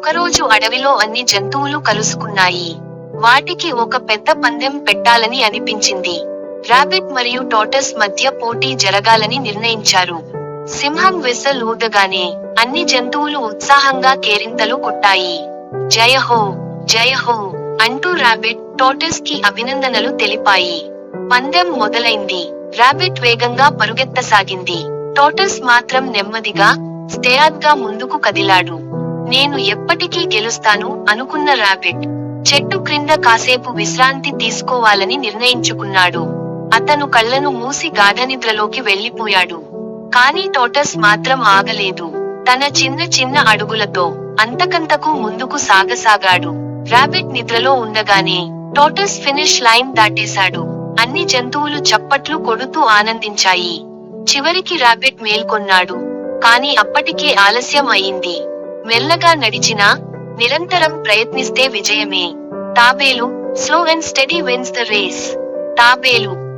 ఒకరోజు అడవిలో అన్ని జంతువులు కలుసుకున్నాయి. వాటికి ఒక పెద్ద పందెం పెట్టాలని అనిపించింది. రాబిట్ మరియు టోటస్ మధ్య పోటీ జరగాలని నిర్ణయించారు. సింహం వెస్సల్ ఊదగానే అన్ని జంతువులు ఉత్సాహంగా కేరింతలు కొట్టాయి. జయహో జయహో అంటూ రాబిట్ టోటస్కి అభినందనలు తెలిపాయి. పందెం మొదలైంది. రాబిట్ వేగంగా పరుగెత్తసాగింది. టోటస్ మాత్రం నెమ్మదిగా స్టేయాద్గా ముందుకు కదిలాడు. నేను ఎప్పటికీ గెలుస్తాను అనుకున్న రాబిట్. చెట్టు క్రింద కాసేపు విశ్రాంతి తీసుకోవాలని నిర్ణయించుకున్నాడు. అతను కళ్ళను మూసి గాఢనిద్రలోకి వెళ్ళిపోయాడు కానీ టోటస్ మాత్రం ఆగలేదు. తన చిన్న చిన్న అడుగులతో అంతకంతకు ముందుకు సాగసాగాడు. రాబిట్ నిద్రలో ఉండగానే టోటస్ ఫినిష్ లైన్ దాటేశాడు. అన్ని జంతువులు చప్పట్లు కొడుతూ ఆనందించాయి. చివరికి రాబిట్ మేల్కొన్నాడు. కాని అప్పటికే ఆలస్యం అయింది. మెల్లగా నడిచినా నిరంతరం ప్రయత్నిస్తే విజయమే. తాబేలు slow and steady wins the race. తాబేలు.